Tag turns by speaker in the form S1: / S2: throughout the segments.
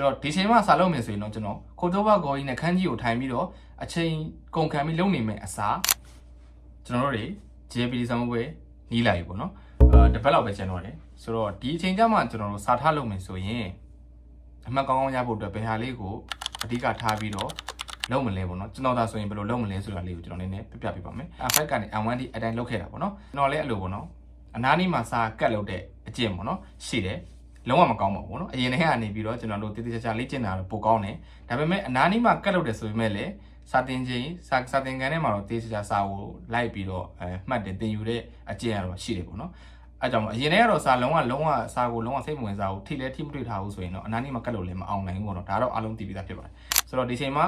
S1: ဆိုတော့ဒီချိန်မှာစာလုပ်မယ်ဆိုရင်တော့ကျွန်တော်ခိုတိုဘာဂေါ်ကြီးနဲ့ခန်းကြီးကိုထိုင်ပြီးတော့အချိန်ကုန်ခံပြီးလုပ်နေမယ်အစားကျွန်တော်တို့တွေ JPD ဆောင်ပွဲနီးလာပြီပေါ့နော်အာတစ်ပတ်လောက်ပဲကျန်တော့တယ်ဆိုတော့ဒီအချိန်ကျမှကျွန်တော်တို့စာထားလုပ်မယ်ဆိုရင်အမှတ်ကောင်းကောင်းရဖို့အတွက်ဘယ်ဟာလေးကိုအဓိကထားပြီးတော့လုပ်မလဲပေါ့နော်ကျွန်တော်ဒါဆိုရင်ဘယ်လိုလုပ်မလဲဆိုတာလေးကိုကျွန်တော်နည်းနည်းပြပြပေးပါမယ် A5 ကနေ A1 ဒီအတိုင်းလုပ်ခဲ့တာပေါ့နော်ကျွန်တော်လည်းအဲ့လိုပေါ့နော်အနားနီးမှာစာကတ်လုပ်တဲ့အကျင့်ပေါ့နော်ရှိတယ် လုံးဝမကောင်းပါဘူးပေါ့နော်အရင်တည်းကနေပြီးတော့ကျွန်တော်တို့တိတိကျကျလေ့ကျင့်တာတော့ပိုကောင်းတယ်ဒါပေမဲ့အနားနီးမှာကတ်လုပ်တယ်ဆိုပေမဲ့လည်းစာတင်ချင်းစာစာတင်ခန်းထဲမှာတော့တိတိကျကျစာကိုလိုက်ပြီးတော့အဲမှတ်တယ်တင်ယူတဲ့အကျင့်ကတော့ရှိတယ်ပေါ့နော်အဲကြောင့်မို့အရင်တည်းကတော့စာလုံးဝလုံးဝစာကိုလုံးဝစိတ်မဝင်စားဘူးထိလဲထိမတွေ့ထားဘူးဆိုရင်တော့အနားနီးမှာကတ်လို့လည်းမအောင်နိုင်ဘူးပေါ့နော်ဒါတော့အားလုံးသိပြီးသားဖြစ်ပါတယ်ဆိုတော့ဒီချိန်မှာ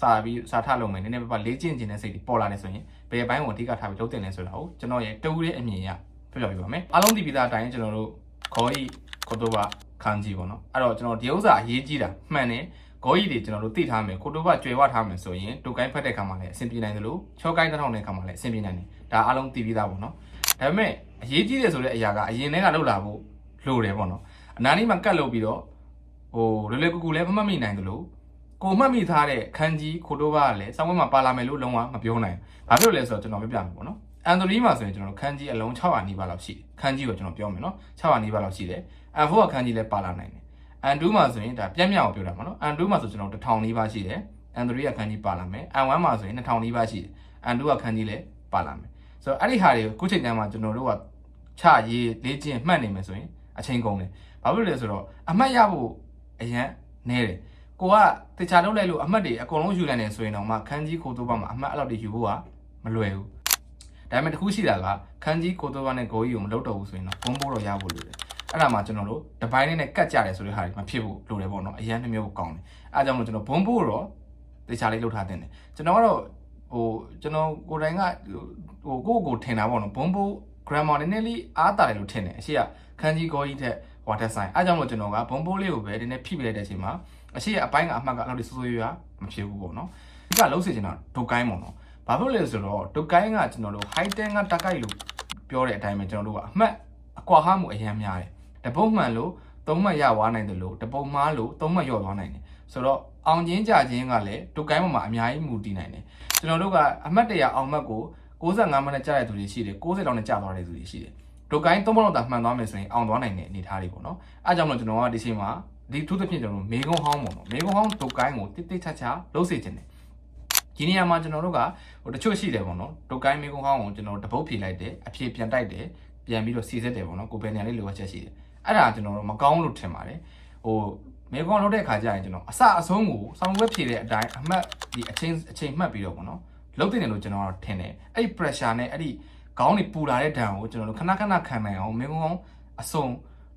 S1: စာပြီးစာထလုပ်မယ်နည်းနည်းပါးပါလေ့ကျင့်ခြင်းတဲ့စိတ်တွေပေါ်လာတယ်ဆိုရင်ဘယ်ဘိုင်းကိုအဓိကထားပြီးလုပ်တင်လဲဆိုတာကိုကျွန်တော်ရဲ့တူးရဲ့အမြင်ရပြပြပေးပါမယ်အားလုံးသိပြီးသားအတိုင်းကျွန်တော်တို့ခေါ်ဤ ခိုတိုဘာခန်းကြီးပေါ့နော်အဲ့တော့ကျွန်တော်ဒီဥစ္စာအရေးကြီးတာမှန်တယ်ဂေါ်ကြီးတွေကျွန်တော်တို့သိထားမယ်ခိုတိုဘာကျွယ်ဝထားမယ်ဆိုရင်တူကိုင်းဖက်တဲ့ခါမှာလည်းအဆင်ပြေနိုင်တယ်လို့ချောကိုင်းတစ်ထောင်တဲ့ခါမှာလည်းအဆင်ပြေနိုင်တယ်ဒါအားလုံးသိပြီးသားပေါ့နော်ဒါပေမဲ့အရေးကြီးတယ်ဆိုတဲ့အရာကအရင်တည်းကလှုပ်လာဖို့လိုတယ်ပေါ့နော်အနားလေးမှာကတ်လုပ်ပြီးတော့ဟိုလွယ်လွယ်ကူကူလည်းမမှတ်မိနိုင်တယ်လို့ကိုမှတ်မိထားတဲ့ခန်းကြီးခိုတိုဘာကလည်းစောင်းဝဲမှာပါလာမယ်လို့လုံးဝမပြောနိုင်ဘူး။ဘာဖြစ်လို့လဲဆိုတော့ကျွန်တော်ပြပြမယ်ပေါ့နော်။ အန်တိုနီမှာဆိုရင်ကျွန်တော်ခန်းကြီးအလုံး600နီးပါးလောက်ရှိတယ်။ခန်းကြီးကိုကျွန်တော်ပြောမယ်နော်။600နီးပါးလောက်ရှိတယ်။အန်ဖိုးကခန်းကြီးလည်းပါလာနိုင်တယ်။အန်တူးမှာဆိုရင်ဒါပြက်မြောက်ပြောတာပေါ့နော်။အန်တူးမှာဆိုကျွန်တော်1000နီးပါးရှိတယ်။အန်တိုနီကခန်းကြီးပါလာမယ်။အန်ဝမ်မှာဆိုရင်2000နီးပါးရှိတယ်။အန်တူးကခန်းကြီးလည်းပါလာမယ်။ဆိုတော့အဲ့ဒီဟာတွေကိုခုချိန်တန်းမှာကျွန်တော်တို့ကချရေးလေးချင်းမှတ်နေမယ်ဆိုရင်အချိန်ကုန်တယ်။ဘာဖြစ်လို့လဲဆိုတော့အမှတ်ရဖို့အရန်နဲတယ်။ကိုကတခြားလုံးလိုက်လို့အမှတ်တွေအကုန်လုံးယူနိုင်တယ်ဆိုရင်တော့မှခန်းကြီးကိုတိုးပါမှာအမှတ်အဲ့လောက်တွေယူဖို့ကမလွယ်ဘူး ဒါပေမဲ့တစ်ခုရှိတာကခန်းကြီးကိုတိုးပါနဲ့ဂိုးကြီးကိုမလုပ်တော့ဘူးဆိုရင်တော့ဘုံဘိုးတော့ရဖို့လိုတယ်အဲ့ဒါမှကျွန်တော်တို့တပိုင်းလေးနဲ့ကတ်ကြတယ်ဆိုတဲ့ဟာတွေမဖြစ်ဘူးလိုတယ်ပေါ့နော်အရန်နှမျိုးကောင်းတယ်အဲ့ဒါကြောင့်မလို့ကျွန်တော်ဘုံဘိုးတော့တခြားလေးလုပ်ထားတင်တယ်ကျွန်တော်ကတော့ဟိုကျွန်တော်ကိုယ်တိုင်ကဟိုကိုယ့်ကိုယ်ထင်တာပေါ့နော်ဘုံဘိုး grammar နည်းနည်းလေးအားတာတယ်လို့ထင်တယ်အရှိကခန်းကြီးဂိုးကြီးထက်ဟိုတက်ဆိုင်အဲ့ကြောင့်မလို့ကျွန်တော်ကဘုံဘိုးလေးကိုပဲနည်းနည်းဖိပလိုက်တဲ့အချိန်မှာအရှိအပိုင်းကအမှတ်ကအဲ့လိုစိုးစိုးရွားမဖြစ်ဘူးပေါ့နော်ဒီကလုံးစီချင်တာဒုတ်ကိုင်းပေါ့နော် ဘာဖြစ်လို့လဲဆိုတော့ဒုတ်ကိုင်းကကျွန်တော်တို့ high ten ကတက်ကိုက်လို့ပြောတဲ့အတိုင်းပဲကျွန်တော်တို့ကအမှတ်အကွာဟမှုအများများတယ်တပုတ်မှန်လို့သုံးမှတ်ရသွားနိုင်တယ်လို့တပုတ်မှားလို့သုံးမှတ်ရော့သွားနိုင်တယ်ဆိုတော့အောင်ချင်းကြချင်းကလည်းဒုတ်ကိုင်းပေါ်မှာအများကြီးမူတည်နိုင်တယ်ကျွန်တော်တို့ကအမှတ်တရအောင်မှတ်ကို65မိနစ်ကြာတဲ့သူတွေရှိတယ်60တောင်နဲ့ကြာသွားတဲ့သူတွေရှိတယ်ဒုတ်ကိုင်းသုံးပုံလောက်သာမှန်သွားမယ်ဆိုရင်အောင်သွားနိုင်တဲ့အနေအထားတွေပေါ့နော်အဲကြောင့်မလို့ကျွန်တော်ကဒီချိန်မှာဒီထူးသဖြင့်ကျွန်တော်တို့မေကုံဟောင်းပေါ့နော်မေကုံဟောင်းဒုတ်ကိုင်းကိုတိတိချာချာလှုပ်စေခြင်းတယ် ဒီနေရာမှာကျွန်တော်တို့ကဟိုတချို့ရှိတယ်ပေါ့နော်ဒုတ်ကိုင်းမေကုံဟောင်းကိုကျွန်တော်တပုတ်ဖြေလိုက်တယ်အဖြေပြန်တိုက်တယ်ပြန်ပြီးတော့စီစစ်တယ်ပေါ့နော်ကိုပဲနေရာလေးလိုအပ်ချက်ရှိတယ်အဲ့ဒါကျွန်တော်တို့မကောင်းလို့ထင်ပါတယ်ဟိုမေကုံလုပ်တဲ့ခါကျရင်ကျွန်တော်အစအဆုံးကိုစောင်းဝက်ဖြေတဲ့အတိုင်းအမှတ်ဒီအချိန်အချိန်မှတ်ပြီးတော့ပေါ့နော်လုပ်တင်တယ်လို့ကျွန်တော်တို့ထင်တယ်အဲ့ဒီ pressure နဲ့အဲ့ဒီခေါင်းတွေပူလာတဲ့ဒဏ်ကိုကျွန်တော်တို့ခဏခဏခံနိုင်အောင်မေကုံဟောင်းအဆုံး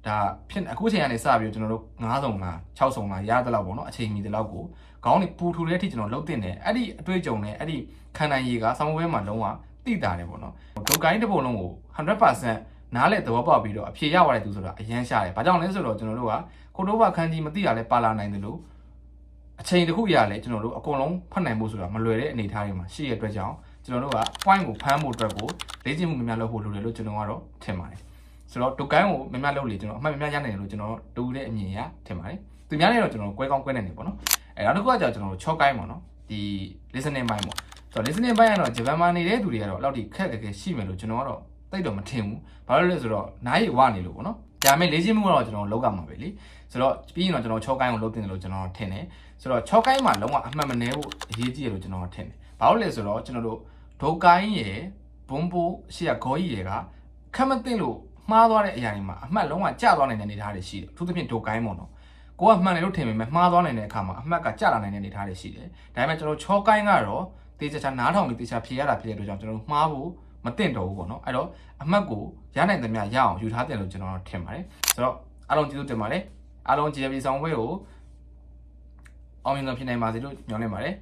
S1: ဒါဖြစ်အခုချိန်ကနေစပြီးတော့ကျွန်တော်တို့9ဆုံလား6ဆုံလားရသလောက်ပေါ့နော်အချိန်မီသလောက်ကိုခေါင်းနေပူထူတဲ့အထိကျွန်တော်လှုပ်တင်တယ်အဲ့ဒီအတွေ့အကြုံနဲ့အဲ့ဒီခံနိုင်ရည်ကဆောင်းပွဲမှာလုံးဝတိတာတယ်ပေါ့နော်ဒုတ်ကိုင်းတစ်ပုံလုံးကို100%နားလေသဘောပေါက်ပြီးတော့အဖြေရသွားတဲ့သူဆိုတာအရန်ရှာတယ်ဘာကြောင့်လဲဆိုတော့ကျွန်တော်တို့ကကိုတိုးဘခန်းကြီးမသိရလဲပါလာနိုင်တယ်လို့အချိန်တစ်ခုရလဲကျွန်တော်တို့အကုန်လုံးဖတ်နိုင်ဖို့ဆိုတာမလွယ်တဲ့အနေအထားတွေမှာရှိရတဲ့အတွက်ကြောင့်ကျွန်တော်တို့က point ကိုဖမ်းဖို့အတွက်ကိုလေ့ကျင့်မှုများများလုပ်ဖို့လိုတယ်လို့ကျွန်တော်ကတော့ထင်ပါတယ် ဆိုတော့ဒုတ်ကိုင်းကိုမများလုပ်လေကျွန်တော်အမှတ်မများရနိုင်တယ်လို့ကျွန်တော်တူတဲ့အမြင်ရထင်ပါတယ်သူများနဲ့တော့ကျွန်တော်ကွဲကောင်းကွဲနေနေပေါ့နော်အဲနောက်တစ်ခုကကြာကျွန်တော်ချော့ကိုင်းပေါ့နော်ဒီ listening ဘိုင်းပေါ့ဆိုတော့ listening ဘိုင်းကတော့ဂျပန်မှာနေတဲ့သူတွေကတော့အဲ့လောက်ထိခက်ခက်ခဲရှိမယ်လို့ကျွန်တော်ကတော့သိတော့မထင်ဘူးဘာလို့လဲဆိုတော့နားရည်ဝနေလို့ပေါ့နော်ဒါမဲ့လေ့ကျင့်မှုကတော့ကျွန်တော်လောက်ရမှာပဲလीဆိုတော့ပြီးရင်တော့ကျွန်တော်ချော့ကိုင်းကိုလုပ်တင်တယ်လို့ကျွန်တော်ထင်တယ်ဆိုတော့ချော့ကိုင်းမှာလုံးဝအမှတ်မနှဲဖို့အရေးကြီးတယ်လို့ကျွန်တော်ထင်တယ်ဘာလို့လဲဆိုတော့ကျွန်တော်တို့ဒုတ်ကိုင်းရယ်ဘုံဘိုးရှေ့ကဂေါ်ကြီးရယ်ကခက်မသိလို့ မှားသွားတဲ့အရာတွေမှာအမှတ်လုံးဝကျသွားနိုင်တဲ့အနေအထားတွေရှိတယ်အထူးသဖြင့်ဒိုကိုင်းပေါ့နော်ကိုကမှန်တယ်လို့ထင်ပေမဲ့မှားသွားနိုင်တဲ့အခါမှာအမှတ်ကကျလာနိုင်တဲ့အနေအထားတွေရှိတယ်ဒါပေမဲ့ကျွန်တော်ချောကိုင်းကတော့တေချာချာနားထောင်ပြီးတေချာဖြေရတာဖြစ်တဲ့အတွက်ကြောင့်ကျွန်တော်မှားဖို့မသင့်တော်ဘူးပေါ့နော်အဲ့တော့အမှတ်ကိုရနိုင်သမျှရအောင်ယူထားတယ်လို့ကျွန်တော်ထင်ပါတယ်ဆိုတော့အားလုံးကျေးဇူးတင်ပါတယ်အားလုံး JB ဆောင်ပွဲကိုအောင်မြင်စွာဖြစ်နိုင်ပါစေလို့ညွှန်လင့်ပါတယ်